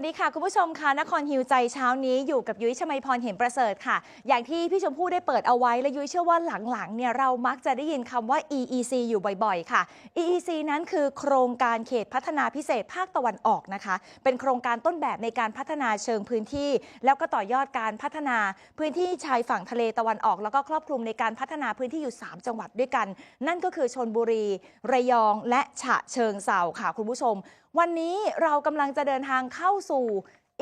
วัสดีค่ะ คุณผู้ชมค่ะนครฮิวใจเช้านี้อยู่กับยุ้ยชมัยพรเห็นประเสริฐค่ะ อย่างที่พี่ชมพู่ได้เปิดเอาไว้และยุ้ยเชื่อว่าหลังๆเนี่ยเรามักจะได้ยินคำว่า EEC อยู่บ่อยๆ ค่ะ EEC นั้นคือโครงการเขตพัฒนาพิเศษภาคตะวันออกนะคะ เป็นโครงการต้นแบบในการพัฒนาเชิงพื้นที่ แล้วก็ต่อยอดการพัฒนาพื้นที่ชายฝั่งทะเลตะวันออก แล้วก็ครอบคลุมในการพัฒนาพื้นที่อยู่ 3 จังหวัดด้วยกัน นั่นก็คือชนบุรี ระยอง และฉะเชิงเซาค่ะ คุณผู้ชมวันนี้เรากำลังจะเดินทางเข้าสู่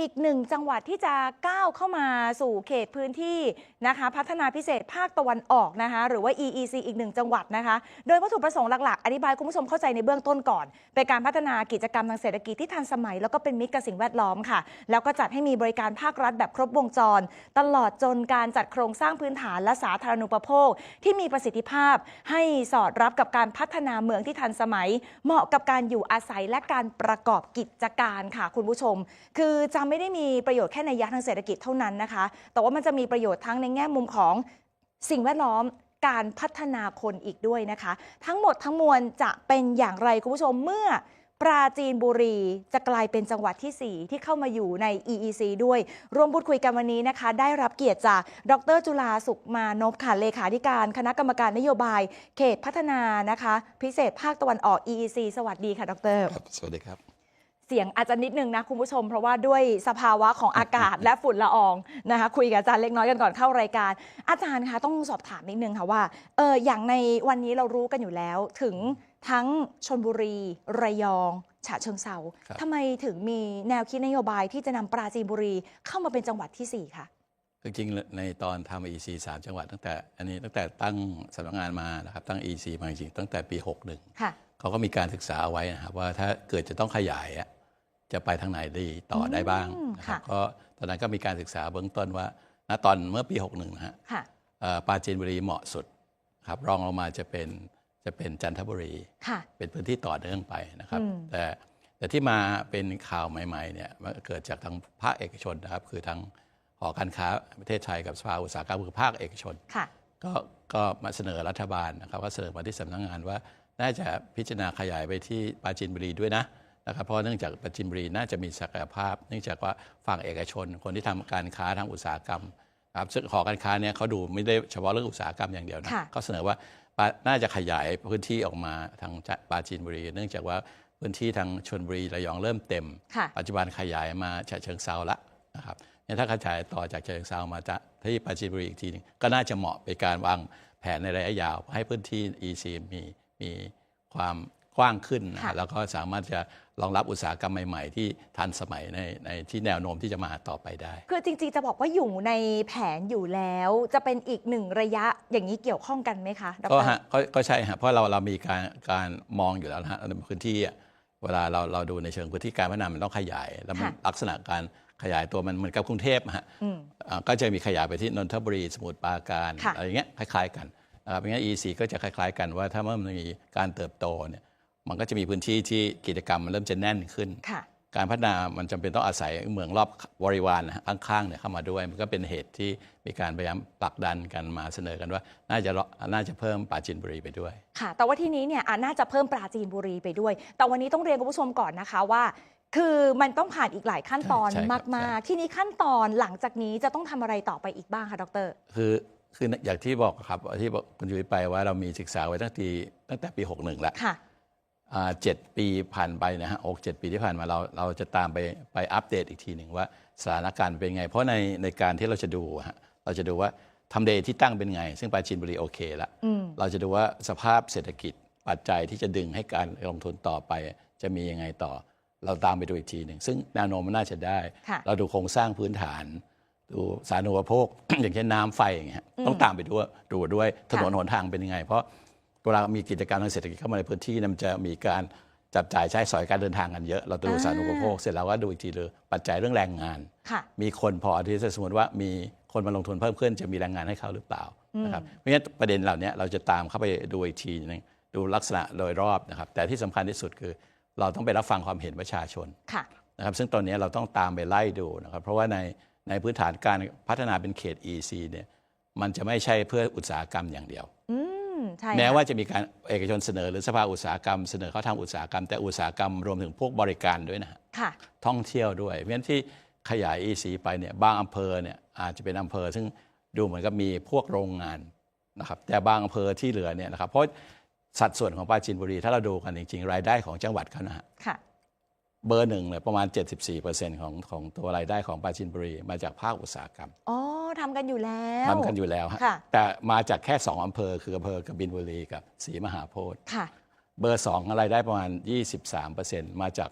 อีกหนึ่งจังหวัดที่จะก้าวเข้ามาสู่เขตพื้นที่นะคะพัฒนาพิเศษภาคตะวันออกนะคะหรือว่า EEC อีกหนึ่งจังหวัดนะคะโดยวัตถุประสงค์หลักๆ อธิบายคุณผู้ชมเข้าใจในเบื้องต้นก่อน เป็นการพัฒนากิจกรรมทางเศรษฐกิจที่ทันสมัย แล้วก็เป็นมิตรกับสิ่งแวดล้อมค่ะ แล้วก็จัดให้มีบริการภาครัฐแบบครบวงจร ตลอดจนการจัดโครงสร้างพื้นฐานและสาธารณูปโภค ที่มีประสิทธิภาพ ให้สอดรับกับการพัฒนาเมืองที่ทันสมัย เหมาะกับการอยู่อาศัยและการประกอบกิจการค่ะ คุณผู้ชม คือจะไม่ได้มีประโยชน์แค่ในยะทางเศรษฐกิจเท่านั้นนะคะ แต่ว่ามันจะมีประโยชน์ทั้งในแง่มุมของสิ่งแวดล้อมการพัฒนาคนอีกด้วยนะคะ ทั้งหมดทั้งมวลจะเป็นอย่างไรคุณผู้ชมเมื่อปราจีนบุรีจะกลายเป็นจังหวัดที่ 4 ที่เข้ามาอยู่ใน EEC ด้วย ร่วมพูดคุยกันวันนี้นะคะ ได้รับเกียรติจาก ดรจุลาสุขมานพค่ะเลขาธิการ คณะกรรมการนโยบาย เขตพัฒนานะคะ พิเศษภาคตะวันออก EEC สวัสดีค่ะ ดรครับสวัสดีครับ เสียงอาจจะนิดนึงนะคุณผู้ชม เพราะว่าด้วยสภาวะของอากาศและฝุ่นละอองนะคะคุยกับอาจารย์เล็กน้อยกันก่อนเข้ารายการ อาจารย์คะต้องสอบถามนิดนึงค่ะว่าเอออย่างในวันนี้เรารู้กันอยู่แล้ว ถึงทั้งชนบุรีระยอง ฉะเชิงเซาครับทำไมถึงมีแนวคิดนโยบายที่จะนำปราจีนบุรีเข้ามาเป็นจังหวัดที่ 4 ค่ะจริงๆในตอนทำ EC 3 จังหวัดตั้งแต่อันนี้ตั้งแต่ตั้งสำนักงานมานะครับตั้ง EC มาจริงๆตั้งแต่ปี 61ค่ะเขาก็มีการศึกษาเอาไว้นะครับว่าถ้าเกิดจะต้องขยายอะ จะไปทางไหนดีต่อได้บ้างอืมนะครับค่ะก็ตอนนั้นก็มีการศึกษาเบื้องต้นว่าณตอนเมื่อปี 61 นะฮะค่ะเอ่อปราจีนบุรีเหมาะสุดครับรองลงมาจะเป็นจะเป็นจันทบุรีค่ะเป็นพื้นที่ต่อเนื่องไปนะครับอืมแต่แต่ที่มาเป็นข่าวใหม่ๆเนี่ยมันเกิดจากทางภาคเอกชนนะครับ คือทางหอการค้าประเทศไทยกับสภาอุตสาหกรรมคือภาคเอกชนค่ะก็ก็มาเสนอรัฐบาลนะครับก็เสนอมาที่สำนักงานว่าน่าจะพิจารณาขยายไปที่ปราจีนบุรีด้วยนะ นะครับเพราะเนื่องจากปราจีนบุรีน่าจะมีศักยภาพ เนื่องจากว่าฝั่งเอกชน คนที่ทำการค้าทางอุตสาหกรรมครับซึ่งหอการค้าเนี่ยเขาดูไม่ได้เฉพาะเรื่องอุตสาหกรรมอย่างเดียวนะค่ะเขาเสนอว่าปาน่าจะขยายพื้นที่ออกมาทางปราจีนบุรี เนื่องจากว่าพื้นที่ทางชนบุรีระยองเริ่มเต็มค่ะปัจจุบันขยายมาฉะเชิงเซาละนะครับเนี่ยถ้าขยายต่อจากฉะเชิงเซามาจะที่ปราจีนบุรีอีกทีหนึงก็น่าจะเหมาะเป็นการวางแผนในระยะยาว ให้พื้นที่ EC มีมีความกว้างขึ้นนะค่ะแล้วก็สามารถจะ รองรับอุตสาหกรรมใหม่ ๆ ที่ทันสมัยในในที่แนวโน้มที่จะมาต่อไปได้ คือจริงๆจะบอกว่าอยู่ในแผนอยู่แล้ว จะเป็นอีกหนึ่งระยะอย่างนี้เกี่ยวข้องกันไหมคะดรก็ฮะก็ก็ใช่ฮะเพราะเราเรามีการการมองอยู่แล้วนะฮะในพื้นที่อะเวลาเราเราดูในเชิงพื้นที่การพัฒนามันต้องขยาย แล้วมันค่ะลักษณะการขยายตัวมันเหมือนกับกรุงเทพอะฮะอืมอ่าก็จะมีขยายไปที่นนทบุรีสมุทรปราการค่ะอะไรอย่างเงี้ยคล้าย ๆ กันนะครับอย่างเงี้ย EC ก็จะคล้าย ๆ กันว่าถ้าเมื่อมันมีการเติบโตเนี่ย มันก็จะมีพื้นที่ที่กิจกรรมมันเริ่มจะแน่นขึ้นค่ะการพัฒนามันจำเป็นต้องอาศัยเมืองรอบบริวารนะฮะข้างๆเนี่ยเข้ามาด้วย มันก็เป็นเหตุที่มีการพยายามผลักดันกันมาเสนอกันว่า น่าจะน่าจะเพิ่มปราจีนบุรีไปด้วย ค่ะ แต่ว่าที่นี้เนี่ยอะน่าจะเพิ่มปราจีนบุรีไปด้วย แต่วันนี้ต้องเรียนคุณผู้ชมก่อนนะคะว่าคือมันต้องผ่านอีกหลายขั้นตอนใช่ใช่ครับมาก ๆ ที่นี้ขั้นตอนหลังจากนี้จะต้องทำอะไรต่อไปอีกบ้างคะดร คือคืออย่างที่บอกครับที่บอกคุณยุ้ยไปว่าเรามีศึกษาไว้ตั้งแต่ตั้งแต่ปี 61 แล้วค่ะอ่า เจ็ดปีผ่านไปนะฮะหกเจ็ดปีที่ผ่านมาเราเราจะตามไปไปอัปเดตอีกทีหนึ่งว่าสถานการณ์เป็นไง เพราะในในการที่เราจะดูฮะเราจะดูว่าทำเลที่ตั้งเป็นไง ซึ่งปราจีนบุรีโอเคละอืมเราจะดูว่าสภาพเศรษฐกิจปัจจัยที่จะดึงให้การลงทุนต่อไป จะมียังไงต่อ เราตามไปดูอีกทีหนึ่งซึ่งแนวโน้มมันน่าจะได้ค่ะเราดูโครงสร้างพื้นฐาน ดูสาธารณูปโภค อย่างเช่นน้ำไฟอย่างเงี้ยอืมต้องตามไปด้วยดูด้วยถนนค่ะหนทางเป็นยังไง เพราะ เวลามีกิจกรรมทางเศรษฐกิจเข้ามาในพื้นที่เนี่ยมันจะมีการจับจ่ายใช้สอยการเดินทางกันเยอะ เราดูอ่าสาธารณูปโภคเสร็จแล้วก็ดูอีกทีเลยปัจจัยเรื่องแรงงานค่ะมีคนพอที่จะสมมติว่ามีคนมาลงทุนเพิ่มขึ้นจะมีแรงงานให้เขาหรือเปล่าอืมนะครับเพราะฉะนั้นประเด็นเหล่านี้เราจะตามเข้าไปดูอีกทีหนึงดูลักษณะโดยรอบนะครับ แต่ที่สำคัญที่สุดคือ เราต้องไปรับฟังความเห็นประชาชนค่ะนะครับซึ่งตอนนี้เราต้องตามไปไล่ดูนะครับ เพราะว่าในในพื้นฐานการพัฒนาเป็นเขต EC เนี่ยมันจะไม่ใช่เพื่ออุตสาหกรรมอย่างเดียวอืมมใช่ แม้ค่ะว่าจะมีการเอกชนเสนอ หรือสภาอุตสาหกรรมเสนอเขาทำอุตสาหกรรม แต่อุตสาหกรรมรวมถึงพวกบริการด้วยนะฮะค่ะท่องเที่ยวด้วย เพราะฉะนั้นที่ขยาย EC ไปเนี่ยบางอำเภอเนี่ยอาจจะเป็นอำเภอ ซึ่งดูเหมือนกับมีพวกโรงงานนะครับแต่บางอำเภอที่เหลือเนี่ยนะครับเพราะสัดส่วนของปราจีนบุรี ถ้าเราดูกันจริงๆ รายได้ของจังหวัดเขานะฮะค่ะ เบอร์หนึ่งเลยประมาณ 74%ของของตัวรายได้ของปราจีนบุรี มาจากภาคอุตสาหกรรมอ๋อทำกันอยู่แล้วทำกันอยู่แล้วฮะค่ะแต่มาจากแค่ 2อำเภอคืออำเภอกบินบุรีกับศรีมหาโพธิ์ค่ะ เบอร์สองรายได้ประมาณ 23%มาจาก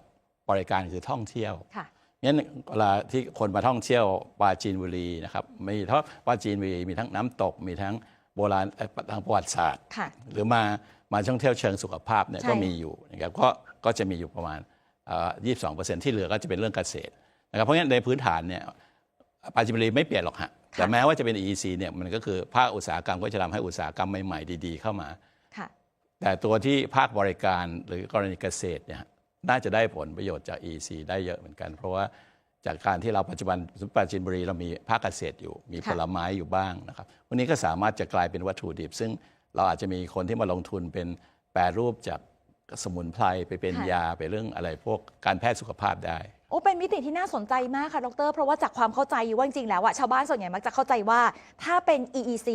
บริการคือท่องเที่ยว ค่ะ งั้นเวลาที่คนมาท่องเที่ยวปราจีนบุรีนะครับมีเพราะปราจีนบุรีมีทั้งน้ำตกมีทั้งโบราณเอ่อทางประวัติศาสตร์ ค่ะ หรือมามาท่องเที่ยวเชิงสุขภาพเนี่ยใช่ ก็มีอยู่นะครับก็ก็จะมีอยู่ประมาณเอ่อ 22%ที่เหลือก็จะเป็นเรื่องเกษตรนะครับเพราะงั้นในพื้นฐานเนี่ยปราจีนบุรีไม่เปลี่ยนหรอกฮะแต่แม้ว่าจะเป็น EEC เนี่ยมันก็คือภาคอุตสาหกรรมก็จะทำให้อุตสาหกรรมใหม่ๆดีๆเข้ามาค่ะแต่ตัวที่ภาคบริการหรือกรณีเกษตรเนี่ยน่าจะได้ผลประโยชน์จาก EC ได้เยอะเหมือนกัน เพราะว่าจากการที่เราปัจจุบันสุปราจีนบุรีเรามีภาคเกษตรอยู่ มีค่ะผลไม้อยู่บ้างนะครับวันนี้ก็สามารถจะกลายเป็นวัตถุดิบ ซึ่งเราอาจจะมีคนที่มาลงทุนเป็นแปรรูปจาก สมุนไพรไปเป็นยาไปเรื่องอะไรพวกการแพทย์สุขภาพได้ โอ้เป็นมิติที่น่าสนใจมากค่ะดร เพราะว่าจากความเข้าใจว่าจริงๆแล้วอะชาวบ้านส่วนใหญ่มักจะเข้าใจว่าถ้าเป็น EEC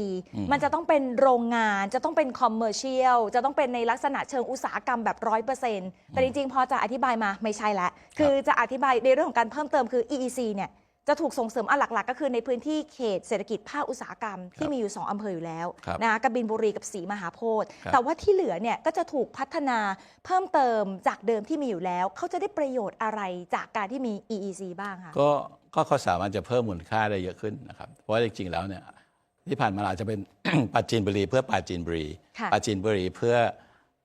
มันจะต้องเป็นโรงงานจะต้องเป็นคอมเมอร์เชียลจะต้องเป็นในลักษณะเชิงอุตสาหกรรมแบบร้อยเปอร์เซ็นต์แต่จริงๆ พอจะอธิบายมาไม่ใช่ละ คือจะอธิบายในเรื่องของการเพิ่มเติมคือ EEC เนี่ย จะถูกส่งเสริมอันหลักๆ ก็คือในพื้นที่เขตเศรษฐกิจภาคอุตสาหกรรมที่มีอยู่ 2อำเภออยู่แล้วครับนะคะกบินบุรีกับศรีมหาโพธิ์ครับแต่ว่าที่เหลือเนี่ยก็จะถูกพัฒนาเพิ่มเติมจากเดิมที่มีอยู่แล้ว เขาจะได้ประโยชน์อะไรจากการที่มี EEC บ้างคะก็ก็เขาสามารถจะเพิ่มมูลค่าได้เยอะขึ้นนะครับ เพราะว่าจริงๆแล้วเนี่ยที่ผ่านมาเราอาจจะเป็นปราจีนบุรี เพื่อปราจีนบุรีค่ะปราจีนบุรีเพื่อ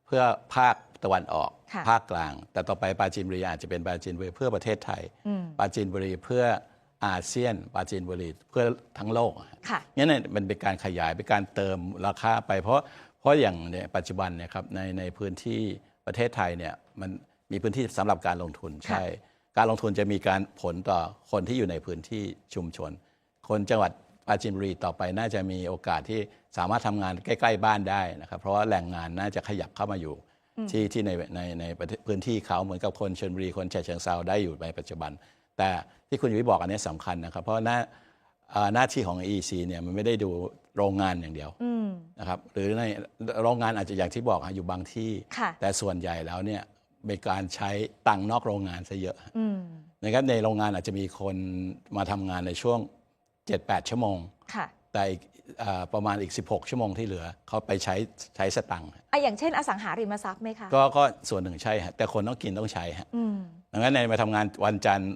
เพื่อภาคตะวันออกค่ะภาคกลาง แต่ต่อไปปราจีนบุรีอาจจะเป็นปราจีนบุรีเพื่อประเทศไทยอืมปราจีนบุรีเพื่อ อาเซียนปราจีนบุรีเพื่อทั้งโลกอะค่ะงั้นเนี่ยมันเป็นการขยายเป็นการเติมราคาไป เพราะเพราะอย่างในปัจจุบันเนี่ยครับในในพื้นที่ประเทศไทยเนี่ยมันมีพื้นที่สำหรับการลงทุนใช่ การลงทุนจะมีการผลต่อคนที่อยู่ในพื้นที่ชุมชน คนจังหวัดปราจีนบุรีต่อไปน่าจะมีโอกาสที่สามารถทำงานใกล้ ๆ บ้านได้นะครับ เพราะว่าแหล่งงานน่าจะขยับเข้ามาอยู่ที่ที่ในในในประเทศพื้นที่เขาเหมือนกับคนชนบุรีคนฉะเชิงเซาได้อยู่ในปัจจุบัน แต่ที่คุณยุ้ยบอกอันนี้สำคัญนะครับ เพราะหน้าอ่าหน้าที่ของ EC เนี่ยมันไม่ได้ดูโรงงานอย่างเดียวอืมนะครับหรือในโรงงานอาจจะอย่างที่บอกฮะอยู่บางที่ค่ะแต่ส่วนใหญ่แล้วเนี่ยมีการใช้ตังค์นอกโรงงานซะเยอะอืมนะครับในโรงงานอาจจะมีคนมาทำงานในช่วง 7-8 ชั่วโมงค่ะแต่อีกอ่าประมาณอีก 16 ชั่วโมงที่เหลือเขาไปใช้ใช้สตังค์อะอย่างเช่น อสังหาริมทรัพย์ไหมคะ ก็ก็ส่วนหนึ่งใช่ฮะแต่คนต้องกินต้องใช้ฮะอืมดังนั้นในมาทำงานวันจันทร์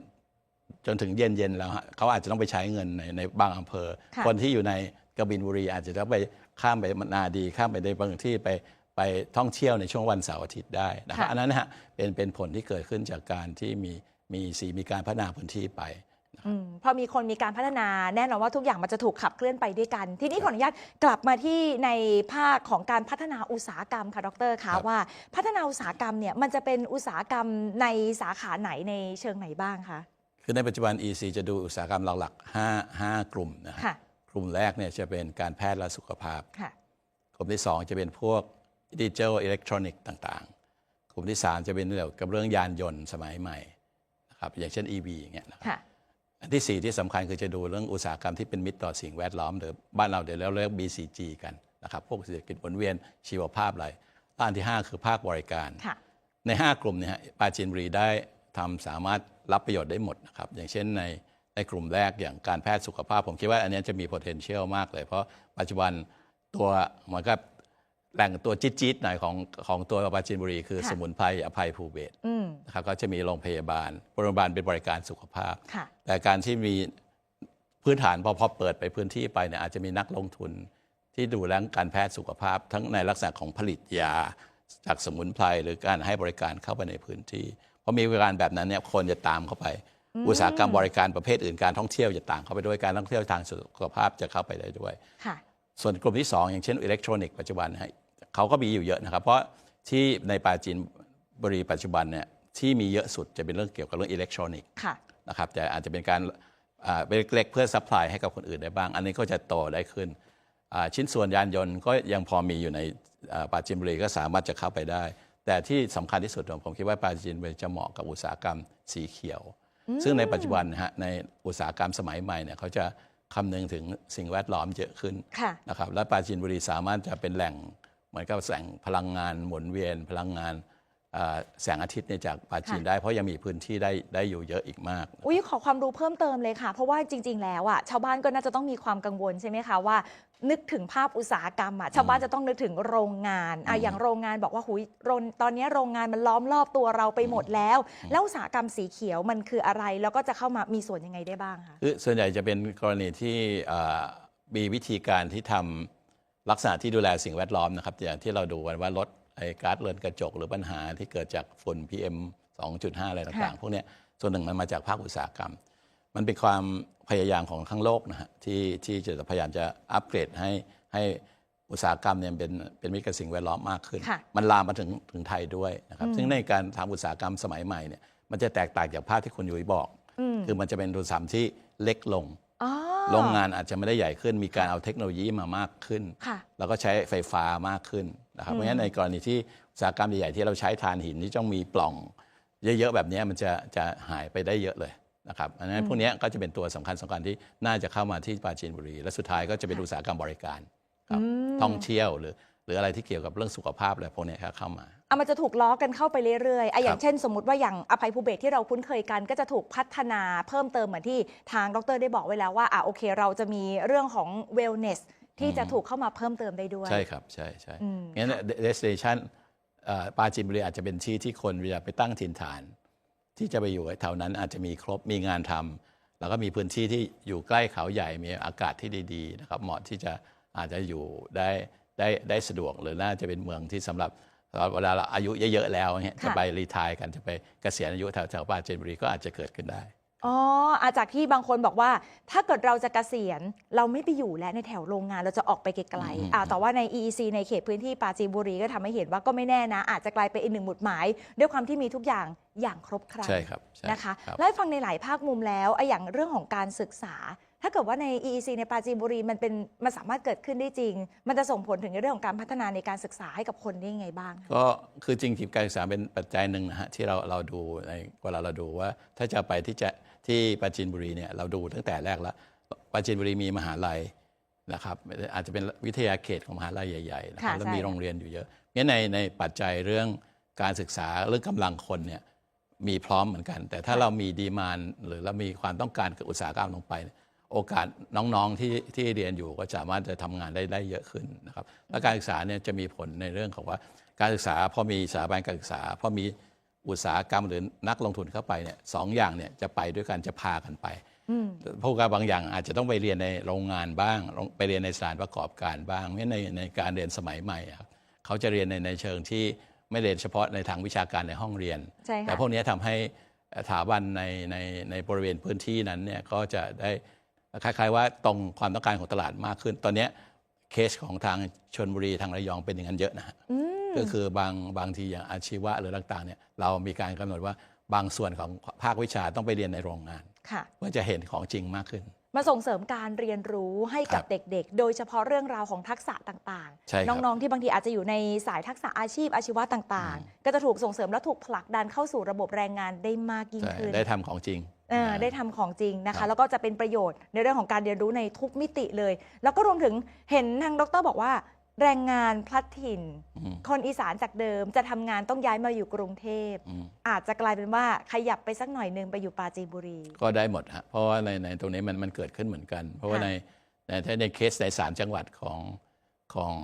จนถึงเย็นเย็นๆแล้วฮะเขาอาจจะต้องไปใช้เงินในในบางอำเภอ ค่ะ คนที่อยู่ในกบินบุรีอาจจะต้องไปข้ามไปนาดี ข้ามไปในบางที่ไปไปท่องเที่ยวในช่วงวันเสาร์อาทิตย์ได้นะครับค่ะอันนั้นนะฮะเป็นเป็นผลที่เกิดขึ้นจากการที่มีมีสีมีการพัฒนาพื้นที่ไป อืมพอมีคนมีการพัฒนาแน่นอนว่าทุกอย่างมันจะถูกขับเคลื่อนไปด้วยกัน ทีนี้ขออนุญาตกลับมาที่ในภาคของการพัฒนาอุตสาหกรรมค่ะดรครัคะบว่าพัฒนาอุตสาหกรรมเนี่ยมันจะเป็นอุตสาหกรรมในสาขาไหนในเชิงไหนบ้างคะ คือในปัจจุบัน EC จะดูอุตสาหกรรมหลักๆ5 5กลุ่มนะฮะค่ะกลุ่มแรกเนี่ยจะเป็นการแพทย์และสุขภาพค่ะกลุ่มที่ 2 จะเป็นพวกดิจิทัลอิเล็กทรอนิกส์ต่างๆ กลุ่มที่ 3 จะเป็นเกี่ยวกับเรื่องยานยนต์สมัยใหม่นะครับอย่างเช่น EV อย่างเงี้ยนะครับค่ะอันที่ 4 ที่สำคัญคือจะดูเรื่องอุตสาหกรรมที่เป็นมิตรต่อสิ่งแวดล้อมหรือบ้านเราเดี๋ยวเราเรียก BCG กันนะครับพวกเศรษฐกิจหมุนเวียนชีวภาพอะไรและอันที่ 5 คือภาคบริการค่ะใน 5 กลุ่มเนี่ยฮะปราจีนบุรีได้ทำสามารถ รับประโยชน์ได้หมดนะครับ อย่างเช่นในในกลุ่มแรกอย่างการแพทย์สุขภาพ ผมคิดว่าอันเนี้ยจะมี potential มากเลย เพราะปัจจุบันตัวเหมือนกับแหล่งตัวจี๊ดๆหน่อยของของตัวปราจีนบุรี คือค่ะสมุนไพรอภัยภูเบศรอืมนะครับก็จะมีโรงพยาบาลโรงพยาบาลเป็นบริการสุขภาพค่ะแต่การที่มีพื้นฐานพอพอเปิดไปพื้นที่ไปเนี่ยอาจจะมีนักลงทุนที่ดูแลการแพทย์สุขภาพ ทั้งในลักษณะของผลิตยาจากสมุนไพรหรือการให้บริการเข้าไปในพื้นที่ พอมีบริการแบบนั้นเนี่ยคนจะตามเข้าไป อุตสาหกรรมบริการประเภทอื่นการท่องเที่ยวจะตามเข้าไปด้วยการท่องเที่ยวทางสุขภาพจะเข้าไปได้ด้วยค่ะส่วนกลุ่มที่ 2 อย่างเช่นอิเล็กทรอนิกส์ปัจจุบันนะฮะเขาก็มีอยู่เยอะนะครับ เพราะที่ในปราจีนบุรีปัจจุบันเนี่ยที่มีเยอะสุดจะเป็นเรื่องเกี่ยวกับเรื่องอิเล็กทรอนิกส์ค่ะนะครับแต่อาจจะเป็นการอ่าเป็นเล็กๆเพื่อซัพพลายให้กับคนอื่นได้บ้าง อันนี้ก็จะโตได้ขึ้นอ่าชิ้นส่วนยานยนต์ก็ยังพอมีอยู่ในอ่าปราจีนบุรีก็สามารถจะเข้าไปได้ แต่ที่สำคัญที่สุดผมคิดว่าปราจีนบุรีจะเหมาะกับอุตสาหกรรมสีเขียว ซึ่งในปัจจุบันนะฮะในอุตสาหกรรมสมัยใหม่เนี่ยเขาจะคำนึงถึงสิ่งแวดล้อมเยอะขึ้นค่ะนะครับและปราจีนบุรีสามารถจะเป็นแหล่งเหมือนกับแหล่งพลังงานหมุนเวียนพลังงานอ่า แสงอาทิตย์เนี่ยจากปราจีนค่ะได้เพราะยังมีพื้นที่ได้ได้อยู่เยอะอีกมาก อุ้ยขอความรู้เพิ่มเติมเลยค่ะ เพราะว่าจริง ๆ แล้วอะชาวบ้านก็น่าจะต้องมีความกังวลใช่ไหมคะว่า นึกถึงภาพอุตสาหกรรมอะชาวบ้านจะต้องนึกถึงโรงงานอะอืมอย่างโรงงานบอกว่าหุยโรงตอนนี้โรงงานมันล้อมรอบตัวเราไปหมดแล้ว แล้วอุตสาหกรรมสีเขียวมันคืออะไร แล้วก็จะเข้ามามีส่วนยังไงได้บ้างคะคือส่วนใหญ่จะเป็นกรณีที่อ่ามีวิธีการที่ทำลักษณะที่ดูแลสิ่งแวดล้อมนะครับอย่างที่เราดูกันว่าลด ไอ้ก๊าซเรือนกระจกหรือปัญหาที่เกิดจากฝุ่น PM 2.5 อะไรต่างค่ะๆพวกเนี้ยส่วนหนึ่งมันมาจากภาคอุตสาหกรรม มันเป็นความพยายามของทั้งโลกนะฮะที่ที่จะพยายามจะอัปเกรดให้ให้อุตสาหกรรมเนี่ยเป็นเป็นมิตรกับสิ่งแวดล้อมมากขึ้นค่ะมันลามมาถึงถึงไทยด้วยนะครับซึ่งในการทำอุตสาหกรรมสมัยใหม่เนี่ยมันจะแตกต่างจากภาพที่คุณยุ้ยบอกอืมคือมันจะเป็นอุตสาหกรรมที่เล็กลงอ๋อ โรงงานอาจจะไม่ได้ใหญ่ขึ้น มีการเอาเทคโนโลยีมามากขึ้นค่ะแล้วก็ใช้ไฟฟ้ามากขึ้นนะครับเพราะฉะนั้นในกรณีที่อุตสาหกรรมใหญ่ๆที่เราใช้ทานหินที่ต้องมีปล่อง เยอะๆแบบนี้มันจะจะหายไปได้เยอะเลยนะครับอันนั้นพวกนี้ก็จะเป็นตัวสำคัญสำคัญที่น่าจะเข้ามาที่ปราจีนบุรี และสุดท้ายก็จะเป็นอุตสาหกรรมบริการครับท่องเที่ยวหรือห รืออะไรที่เกี่ยวกับเรื่องสุขภาพอะไรพวกนี้ครับเข้ามาอะมันจะถูกล้อกันเข้าไปเรื่อยๆอะอย่าคงรับเช่น สมมติว่าอย่างอภัยภูเบศรที่เราคุ้นเคยกันก็จะถูกพัฒนาเพิ่มเติมเหมือนที่ทางดรได้บอกไว้แล้วว่าอะโอเค เราจะมีเรื่องของ wellness ที่จะถูกเข้ามาเพิ่มเติมได้ด้วย ใช่ครับ ใช่ใช่อืมงั้น destination เอ่อปราจีนบุรีอาจจะเป็นที่ที่คนเวลาไปตั้งถิ่นฐาน ที่จะไปอยู่แถวนั้นอาจจะมีครบมีงานทำแล้วก็มีพื้นที่ที่อยู่ใกล้เขาใหญ่มีอากาศที่ดีๆนะครับเหมาะที่จะอาจจะอยู่ได้ ได้ได้สะดวกหรือน่าจะเป็นเมืองที่สำหรับเวลาเราอายุเยอะๆแล้วเงี้ยค่ะจะไปรีทายกันจะไปเกษียณอายุแถวแถวปราจีนบุรีก็อาจจะเกิดขึ้นได้อ๋ออาจากที่บางคนบอกว่า ถ้าเกิดเราจะเกษียณเราไม่ไปอยู่แล้วในแถวโรงงานเราจะออกไปไกลอืมๆอ่าแต่ว่าใน EEC ในเขตพื้นที่ปราจีนบุรีก็ทำให้เห็นว่าก็ไม่แน่นะ อาจจะกลายเป็นอีกหนึ่งหมุดหมาย ด้วยความที่มีทุกอย่างอย่างครบครันใช่ครับใช่นะคะรับแล้วให้ฟังในหลายภาคมุมแล้วไอ้อย่างเรื่องของการศึกษา ถ้าเกิดว่าใน EEC ในปราจีนบุรีมันเป็นมันสามารถเกิดขึ้นได้จริง มันจะส่งผลถึงในเรื่องของการพัฒนาในการศึกษาให้กับคนได้ยังไงบ้างคะก็คือจริงๆการศึกษาเป็นปัจจัยหนึ่งนะฮะที่เราเราดูในเวลาเราดูว่าถ้าจะไปที่จะที่ปราจีนบุรีเนี่ยเราดูตั้งแต่แรกแล้วปราจีนบุรีมีมหาลัยนะครับอาจจะเป็นวิทยาเขตของมหาลัยใหญ่ๆนะครับค่ะแล้วใช่มีโรงเรียนอยู่เยอะงั้นในในปัจจัยเรื่องการศึกษาเรื่องกำลังคนเนี่ยมีพร้อมเหมือนกัน แต่ถ้าเรามีดีมานหรือเรามีความต้องการกับอุตสาหกรรมลงไปเนี่ย โอกาสน้องๆที่ที่เรียนอยู่ก็สามารถจะทำงานได้ได้เยอะขึ้นนะครับและการศึกษาเนี่ยจะมีผลในเรื่องของว่าการศึกษาพอมีสถาบันการศึกษาพอมีอุตสาหกรรมหรือนักลงทุนเข้าไปเนี่ยสองอย่างเนี่ยจะไปด้วยกันจะพากันไปอืมพวกบางอย่างอาจจะต้องไปเรียนในโรงงานบ้างลงไปเรียนในสถานประกอบการบ้างเพราะฉะนั้นในในการเรียนสมัยใหม่อะครับเขาจะเรียนในในเชิงที่ไม่เรียนเฉพาะในทางวิชาการในห้องเรียนใช่ค่ะแต่พวกนี้ทำให้สถาบันในในในบริเวณพื้นที่นั้นเนี่ยก็จะได้ คล้ายๆว่าตรงความต้องการของตลาดมากขึ้น ตอนเนี้ยเคสของทางชนบุรีทางระยองเป็นอย่างนั้นเยอะนะฮะอืมก็คือบางบางทีอย่างอาชีวะหรือต่างๆเนี่ยเรามีการกำหนดว่าบางส่วนของภาควิชาต้องไปเรียนในโรงงานค่ะเพื่อจะเห็นของจริงมากขึ้น มาส่งเสริมการเรียนรู้ให้กับครับเด็กๆ โดยเฉพาะเรื่องราวของทักษะต่างใช่ครับน้องๆ ที่บางทีอาจจะอยู่ในสายทักษะอาชีพอาชีวะต่างๆ ก็จะถูกส่งเสริมและถูกผลักดันเข้าสู่ระบบแรงงานได้มากยิ่งใช่ขึ้น ได้ทำของจริงเออนะได้ทำของจริงนะครัคะบแล้วก็จะเป็นประโยชน์ในเรื่องของการเรียนรู้ในทุกมิติเลย แล้วก็รวมถึงเห็นทางดรบอกว่า แรงงานพลัดถิ่น อืม คนอีสานจากเดิมจะทำงานต้องย้ายมาอยู่กรุงเทพ อืม อาจจะกลายเป็นว่าขยับไปสักหน่อยหนึงไปอยู่ปราจีนบุรี ก็ได้หมดฮะเพราะว่าในในตรงนี้มันมันเกิดขึ้นเหมือนกัน เพราะว่าค่ะในในถ้าในเคสในสามจังหวัดของของ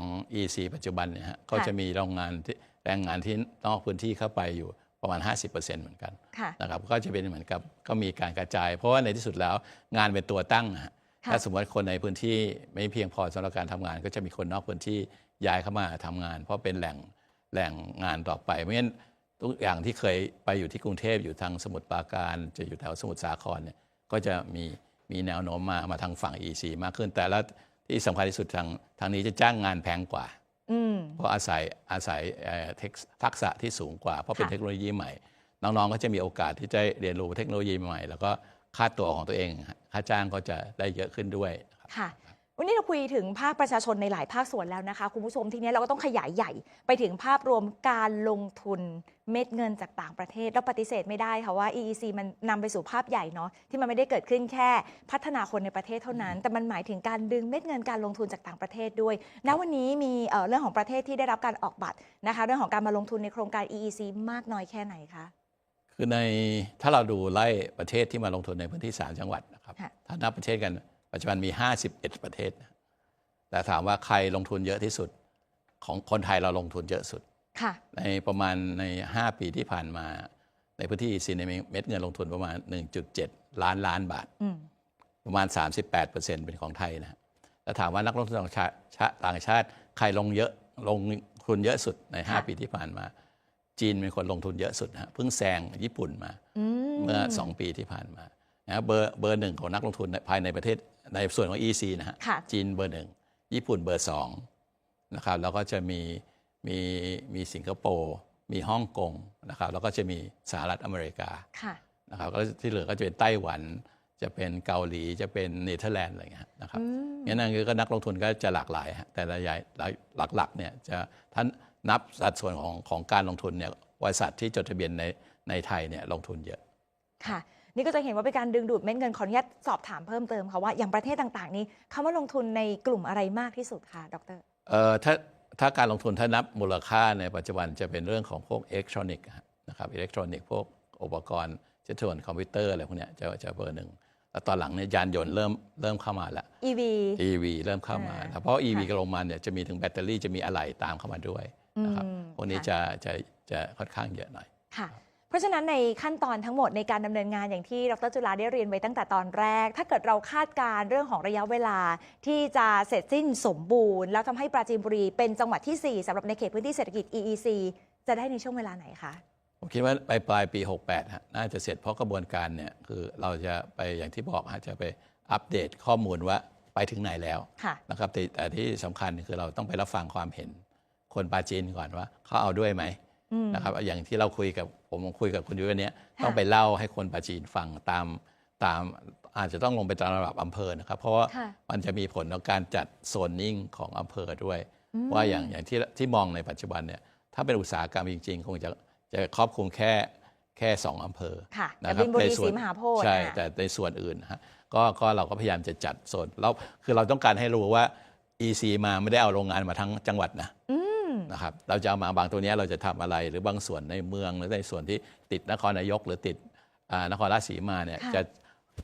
EC ปัจจุบันเนี่ยฮะก็จะมีโรงงานที่แรงงานที่นอกพื้นที่เข้าไปอยู่ประมาณ 50%เหมือนกันค่ะ นะครับก็จะเป็นเหมือนกับก็มีการกระจาย เพราะว่าในที่สุดแล้วงานเป็นตัวตั้งอะฮะค่ะ ถ้าสมมติคนในพื้นที่ไม่เพียงพอสำหรับการทำงาน ก็จะมีคนนอกพื้นที่ย้ายเข้ามาทำงาน เพราะเป็นแหล่งแหล่งงานต่อไปเพราะฉะนั้นทุกอย่างที่เคยไปอยู่ที่กรุงเทพอยู่ทางสมุทรปราการ จะอยู่แถวสมุทรสาครเนี่ยก็จะมีมีแนวโน้มมามาทางฝั่ง EC มากขึ้น แต่ละที่สำคัญที่สุดทางทางนี้จะจ้างงานแพงกว่าอืมเพราะอาศัยอาศัยเอ่อเทคทักษะที่สูงกว่า เพราะเป็นค่ะเทคโนโลยีใหม่ น้องๆก็จะมีโอกาสที่จะเรียนรู้เทคโนโลยีใหม่ แล้วก็ ค่าตัวของตัวเอง ค่าจ้างก็จะได้เยอะขึ้นด้วยค่ะวันนี้เราคุยถึงภาคประชาชนในหลายภาคส่วนแล้วนะคะ คุณผู้ชมทีนี้เราก็ต้องขยายใหญ่ไปถึงภาพรวมการลงทุนเม็ดเงินจากต่างประเทศแล้วปฏิเสธไม่ได้ค่ะว่า EEC มันนำไปสู่ภาพใหญ่เนาะที่มันไม่ได้เกิดขึ้นแค่พัฒนาคนในประเทศเท่านั้น แต่มันหมายถึงการดึงเม็ดเงินการลงทุนจากต่างประเทศด้วยณวันนี้มีเรื่องของประเทศที่ได้รับการออกบัตรนะคะ เรื่องของการมาลงทุนในโครงการ EEC มากน้อยแค่ไหนคะ คือในถ้าเราดูไล่ประเทศที่มาลงทุนในพื้นที่ 3 จังหวัดนะครับค่ะถ้านับประเทศกันปัจจุบันมี 51 ประเทศนะแต่ถามว่าใครลงทุนเยอะที่สุดของคนไทยเราลงทุนเยอะสุดค่ะในประมาณใน 5 ปีที่ผ่านมา ในพื้นที่ซีนมีเม็ดเงินลงทุนประมาณ 1.7 ล้านล้านบาทอืมประมาณ 38%เป็นของไทยนะฮะแล้วถามว่านักลงทุนต่างชาติชาต่างชาติใครลงเยอะลงทุนเยอะสุดในค่ะ5ปีที่ผ่านมา จีนเป็นคนลงทุนเยอะสุดนะฮะเพิ่งแซงญี่ปุ่นมาอืมเมื่อ 2 ปีที่ผ่านมานะเบอร์เบอร์หนึ่งของนักลงทุนภายในประเทศในส่วนของ EC นะฮะค่ะจีนเบอร์หนึ่งญี่ปุ่นเบอร์สองนะครับแล้วก็จะมีมีมีสิงคโปร์มีฮ่องกงนะครับแล้วก็จะมีสหรัฐอเมริกาค่ะนะครับก็ที่เหลือก็จะเป็นไต้หวัน จะเป็นเกาหลีจะเป็นเนเธอร์แลนด์อะไรเงี้ยนะครับอืมงั้นนั่นคือก็นักลงทุนก็จะหลากหลายฮะแต่ละใหญ่หลักๆเนี่ยจะท่าน นับสัดส่วนของของการลงทุนเนี่ยบริษัทที่จดทะเบียนในในไทยเนี่ยลงทุนเยอะค่ะ นี่ก็จะเห็นว่าเป็นการดึงดูดเม็ดเงินขออนุญาตสอบถามเพิ่มเติมค่ะว่าอย่างประเทศต่างๆ นี้คำว่าลงทุนในกลุ่มอะไรมากที่สุดคะดรเอ่อถ้าถ้าการลงทุนถ้านับมูลค่าในปัจจุบันจะเป็นเรื่องของพวกอิเล็กทรอนิกส์นะครับอิเล็กทรอนิกส์พวกอุปกรณ์เช่นส่วนคอมพิวเตอร์อะไรพวกเนี้ยจะจะเบอร์หนึ่งแล้วตอนหลังเนี่ยยานยนต์เริ่มเริ่มเข้ามาแล้ว EV EV เริ่มเข้ามาอ่านะเพราะ EV ค่ะกับโรงมันเนี่ยจะมีถึงแบตเตอรี่จะมีอะไหล่ตามเข้ามาด้วย นะครับอืมพวกนี้ค่ะจะจะจะค่อนข้างเยอะหน่อยค่ะเพราะฉะนั้นในขั้นตอนทั้งหมดในการดำเนินงานอย่างที่ดรจุฬาได้เรียนไว้ตั้งแต่ตอนแรก ถ้าเกิดเราคาดการณ์เรื่องของระยะเวลาที่จะเสร็จสิ้นสมบูรณ์ แล้วทำให้ปราจีนบุรีเป็นจังหวัดที่ 4สำหรับในเขตพื้นที่เศรษฐกิจ EEC จะได้ในช่วงเวลาไหนคะผมคิดว่าไปปลายปี 68ฮะน่าจะเสร็จเพราะกระบวนการเนี่ยคือเราจะไปอย่างที่บอกฮะจะไปอัปเดตข้อมูลว่าไปถึงไหนแล้วค่ะนะครับแต่แต่ที่สำคัญคือเราต้องไปรับฟังความเห็น คนปาจีนก่อนว่าเขาเอาด้วยไหมอืมนะครับอย่างที่เราคุยกับผมคุยกับคุณยุ้ยวันเนี้ยค่ะต้องไปเล่าให้คนปาจีนฟังตามตามอาจจะต้องลงไปตามระดับอำเภอนะครับ เพราะว่าค่ะมันจะมีผลต่อการจัดโซนนิ่งของอำเภอด้วยอืมว่าอย่างอย่างที่ที่มองในปัจจุบันเนี่ยถ้าเป็นอุตสาหกรรมจริง ๆ คงจะจะครอบคลุมแค่แค่สองอำเภอค่ะนะกบินบุรีในส่ศวรีนมหาโพธิ์ใช่อะแต่ในส่วนอื่นนะฮะก็ก็เราก็พยายามจะจัดโซนแล้วคือเราต้องการให้รู้ว่า EC มาไม่ได้เอาโรงงานมาทั้งจังหวัดนะอืม นะครับเราจะเอามาบางตัวเนี้ยเราจะทำอะไร หรือบางส่วนในเมืองหรือในส่วนที่ติดนครนายก หรือติดอ่านครราชสีมาเนี่ยค่ะจะ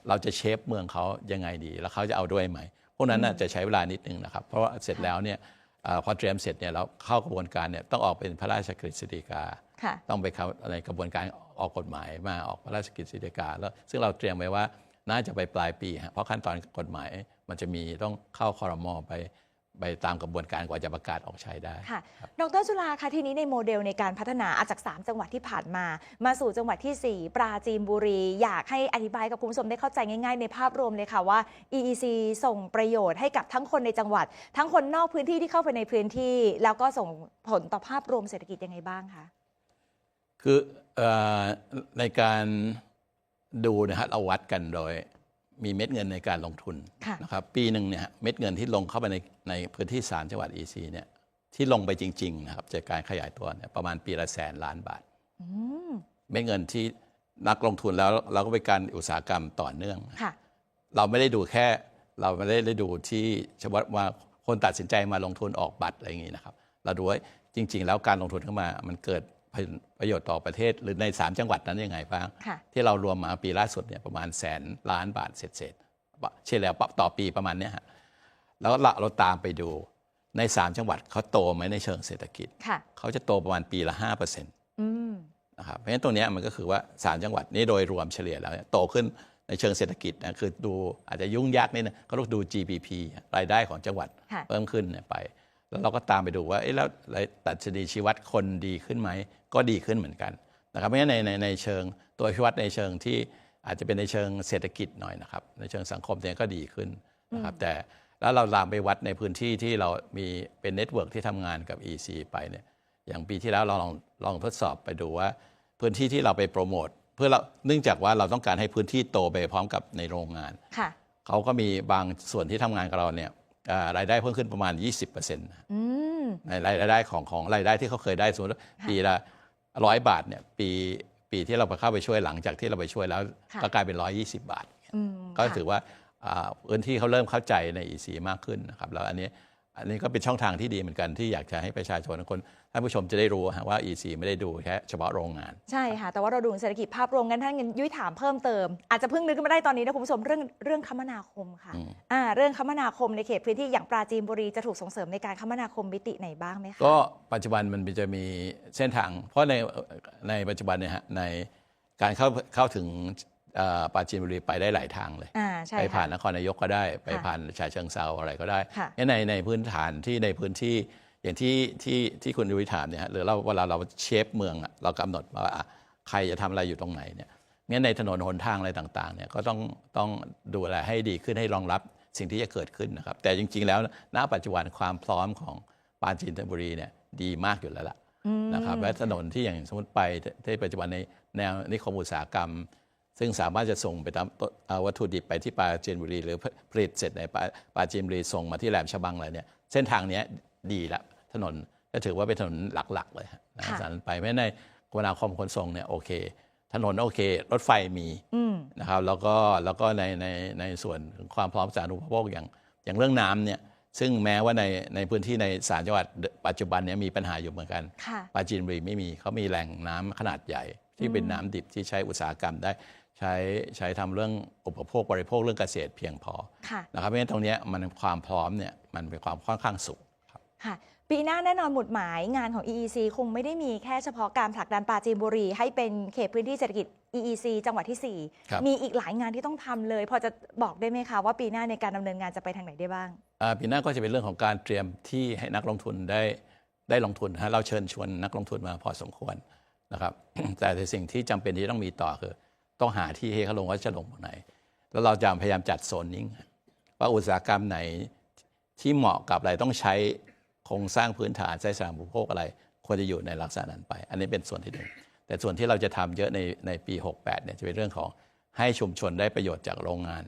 เราจะเชฟเมืองเขายังไงดี แล้วเขาจะเอาด้วยไหมพวกนั้นน่ะจะใช้เวลานิดนึงนะครับ เพราะว่าเสร็จแล้วเนี่ยอาพอเตรียมเสร็จเนี่ยเราเข้ากระบวนการเนี่ยต้องออกเป็นพระราชกฤษฎีกาค่ะต้องไปเข้าในกระบวนการออกกฎหมายมาออกพระราชกฤษฎีกา แล้วซึ่งเราเตรียมไว้ว่าน่าจะไปปลายปีฮะเพราะขั้นตอนกฎหมายมันจะมีต้องเข้าคอรมอไป ไปตามกระบวนการกว่าจะประกาศออกใช้ได้ ค่ะ ดรจุฬาคะทีนี้ในโมเดลในการพัฒนาอาจาก 3 จังหวัดที่ผ่านมา มาสู่จังหวัดทีสี่ 4 ปราจีนบุรี อยากให้อธิบายกับคุณผู้ชมได้เข้าใจง่ายๆ ในภาพรวมเลยค่ะว่า EEC ส่งประโยชน์ให้กับทั้งคนในจังหวัด ทั้งคนนอกพื้นที่ที่เข้าไปในพื้นที่ แล้วก็ส่งผลต่อภาพรวมเศรษฐกิจยังไงบ้างคะคือเออในการดูนะฮะเราวัดกันโดย มีเม็ดเงินในการลงทุนค่ะนะครับปีหนึ่งเนี่ยเม็ดเงินที่ลงเข้าไปในในพื้นที่สามจังหวัด EC เนี่ยที่ลงไปจริงๆนะครับจากการขยายตัวเนี่ยประมาณปีละแสนล้านบาทอืมเม็ดเงินที่นักลงทุนแล้วเราก็ไปการอุตสาหกรรมต่อเนื่องค่ะเราไม่ได้ดูแค่เราไม่ได้ได้ดูที่เฉพาะว่าคนตัดสินใจมาลงทุนออกบัตรอะไรอย่างนี้นะครับ เราดูว่าจริง ๆ แล้วการลงทุนเข้ามามันเกิด ประโยชน์ต่อประเทศหรือใน 3 จังหวัดนั้นยังไงบ้างค่ะที่เรารวมมาปีล่าสุดเนี่ยประมาณแสนล้านบาทเศษเศษๆเฉลี่ยต่อปีประมาณเนี้ยฮะแล้วเราเราตามไปดูใน 3 จังหวัดเขาโตไหมในเชิงเศรษฐกิจค่ะเขาจะโตประมาณปีละ5%นอืมะครับเพราะฉะนั้นตรงเนี้ยมันก็คือว่า 3 จังหวัดนี้โดยรวมเฉลี่ยแล้วเนี่ยโตขึ้นในเชิงเศรษฐกิจนะคือดูอาจจะยุ่งยากนิดนึงเขาต้องดู GDP รายได้ของจังหวัดค่ะเพิ่มขึ้นเนี่ยไป แล้วเราก็ตามไปดูว่าเอ๊ะแล้วตัดชนีชีวัดคนดีขึ้นไหม ก็ดีขึ้นเหมือนกันนะครับเพราะฉะนั้นในในในเชิงตัวชีวัดในเชิงที่อาจจะเป็นในเชิงเศรษฐกิจหน่อยนะครับ ในเชิงสังคมเนี่ยก็ดีขึ้นนะครับแต่แล้วเราลามไปวัดในพื้นที่ที่เรามีเป็นเน็ตเวิร์กที่ทำงานกับ EC ไปเนี่ยอย่างปีที่แล้วเราลองลองทดสอบไปดูว่า พื้นที่ที่เราไปโปรโมทเพื่อเราเนื่องจากว่าเราต้องการให้พื้นที่โตไปพร้อมกับในโรงงานค่ะเขาก็มีบางส่วนที่ทำงานกับเราเนี่ยอ่ารายได้เพิ่มขึ้นประมาณ 20%นะอืมในรายได้ของของรายได้ที่เขาเคยได้สมมติว่าค่ะปีละ ร้อยบาทเนี่ยปีปีที่เราไปเข้าไปช่วยหลังจากที่เราไปช่วยแล้วค่ะก็กลายเป็น 120 บาทอืมก็ค่ะถือว่าอ่าพื้นที่เขาเริ่มเข้าใจใน EC มากขึ้นนะครับแล้วอันนี้ อันนี้ก็เป็นช่องทางที่ดีเหมือนกันที่อยากจะให้ประชาชนทุกคนท่านผู้ชมจะได้รู้ฮะว่า EC ไม่ได้ดูแค่เฉพาะโรงงาน ใช่ค่ะ แต่ว่าเราดูเศรษฐกิจภาพรวมกันท่านยุ้ยถามเพิ่มเติม อาจจะเพิ่งนึกขึ้นมาได้ตอนนี้นะคุณผู้ชมเรื่องเรื่องคมนาคมค่ะอืมอ่าเรื่องคมนาคมในเขตพื้นที่อย่างปราจีนบุรีจะถูกส่งเสริมในการคมนาคมมิติไหนบ้างไหมคะก็ปัจจุบันมันจะมีเส้นทาง เพราะในในปัจจุบันเนี่ยฮะในการเข้าเข้าถึงเอ่อ ปราจีนบุรีไปได้หลายทางเลยอ่าใช่ไปผ่านค่ะนครนายกก็ได้ ไปค่ะผ่านฉะเชิงเซาอะไรก็ได้ค่ะงั้นในในพื้นฐานที่ในพื้นที่อย่างที่ที่ที่คุณดุวิถามเนี่ยฮะหรือเราเวลาเราเชฟเมืองอะเรากำหนดว่าอะใครจะทำอะไรอยู่ตรงไหนเนี่ยงั้นในถนนหนทางอะไรต่างๆเนี่ยก็ต้องต้องดูแลให้ดีขึ้นให้รองรับสิ่งที่จะเกิดขึ้นนะครับ แต่จริง ๆ แล้วณปัจจุบันความพร้อมของปราจีนบุรีเนี่ยดีมากอยู่แล้วล่ะอืมนะครับและถนนที่อย่างสมมติไปที่ปัจจุบันในแนวนิคมอุตสาหกรรม ซึ่งสามารถจะส่งไปตามต้นเอาวัตถุดิบไปที่ปราจีนบุรี หรือผลิตเสร็จในปราปราจีนบุรีส่งมาที่แหลมฉบังอะไรเนี่ยเส้นทางเนี้ยดีละถนนก็ถือว่าเป็นถนนหลักๆ เลยฮะนะค่ะจากนั้นไปไม่ในคมนาคมขนส่งเนี่ยโอเค ถนนโอเค รถไฟมีอืมนะครับแล้วก็แล้วก็ในในในส่วนของความพร้อมสาธารณูปโภคอย่างอย่างเรื่องน้ำเนี่ยซึ่งแม้ว่าในในพื้นที่ในสามจังหวัดปัจจุบันเนี้มีปัญหาอยู่เหมือนกันค่ะปราจีนบุรีไม่มีเขามีแหล่งน้ำขนาดใหญ่ ที่เป็นน้ำดิบที่ใช้อุตสาหกรรมได้ ใช้ใช้ทำเรื่องอุปโภคบริโภคเรื่องเกษตรเพียงพอค่ะนะครับเพราะฉะนั้นตรงเนี้ยมันความพร้อมเนี่ยมันเป็นความค่อนข้างสูงครับค่ะปีหน้าแน่นอนหมุดหมายงานของ EEC คงไม่ได้มีแค่เฉพาะการผลักดันปราจีนบุรี ให้เป็นเขตพื้นที่เศรษฐกิจ EEC จังหวัดที่ครับ4มีอีกหลายงานที่ต้องทำเลย พอจะบอกได้ไหมคะว่าปีหน้าในการดำเนินงานจะไปทางไหนได้บ้างอ่าปีหน้าก็จะเป็นเรื่องของการเตรียมที่ให้นักลงทุนได้ได้ลงทุนฮะเราเชิญชวนนักลงทุนมาพอสมควรนะครับแต่ในสิ่งที่จำเป็นที่ต้องมีต่อคือ ต้องหาที่ให้เขาลงว่าจะลงตรงไหน แล้วเราจะพยายามจัดโซนนิ่งว่าอุตสาหกรรมไหนที่เหมาะกับอะไรต้องใช้โครงสร้างพื้นฐานใช้สารณูปโภคอะไร ควรจะอยู่ในลักษณะนั้นไป อันนี้เป็นส่วนที่หนึ่งแต่ส่วนที่เราจะทำเยอะในในปี 68เนี่ยจะเป็นเรื่องของให้ชุมชนได้ประโยชน์จากโรงงาน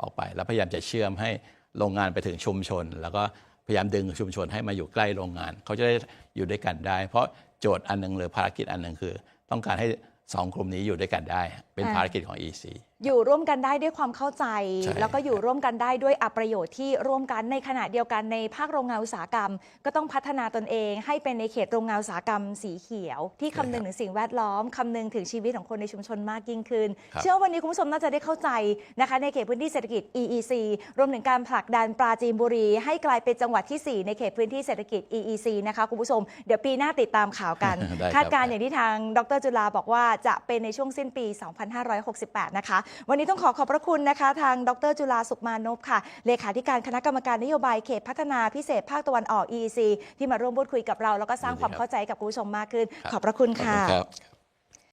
ออกไป แล้วพยายามจะเชื่อมให้โรงงานไปถึงชุมชน แล้วก็พยายามดึงชุมชนให้มาอยู่ใกล้โรงงาน เขาจะได้อยู่ด้วยกันได้ เพราะโจทย์อันหนึงหรือภารกิจอันหนึ่งคือ ต้องการให้ สองกลุ่มนี้อยู่ด้วยกันได้ เป็นอ่าภารกิจของ EC อยู่ร่วมกันได้ด้วยความเข้าใจ ใช่ แล้วก็อยู่ร่วมกันได้ด้วยอัประโยชน์ที่ร่วมกันในขณะเดียวกันในภาคโรงงานอุตสาหกรรม ก็ต้องพัฒนาตนเอง ให้เป็นในเขตโรงงานอุตสาหกรรมสีเขียว ที่คำนึงถึงสิ่งแวดล้อมคำนึงถึงชีวิตของคนในชุมชนมากยิ่งขึ้น ครับ เชื่อว่าวันนี้คุณผู้ชมน่าจะได้เข้าใจนะคะในเขตพื้นที่เศรษฐกิจ EEC รวมถึงการผลักดันปราจีนบุรี ให้กลายเป็นจังหวัดที่4ในเขตพื้นที่เศรษฐกิจ EEC นะคะคุณผู้ชมเดี๋ยวปีหน้าติดตามข่าวกันได้ครับ คาดการณ์อย่างที่ทางดรจุฬาบอกว่าจะเป็นในช่วงสิ้นปี 2568 นะคะวันนี้ต้องขอขอบพระคุณนะคะ ทางดรจุฬาสุขมานพค่ะ เลขาธิการคณะกรรมการนโยบายเขตพัฒนาพิเศษภาคตะวันออก EEC ที่มาร่วมพูดคุยกับเรา แล้วก็สร้างยินดีความครับเข้าใจกับคุณผู้ชมมากขึ้นครับขอบพระคุณขอบค่ะคุณครับ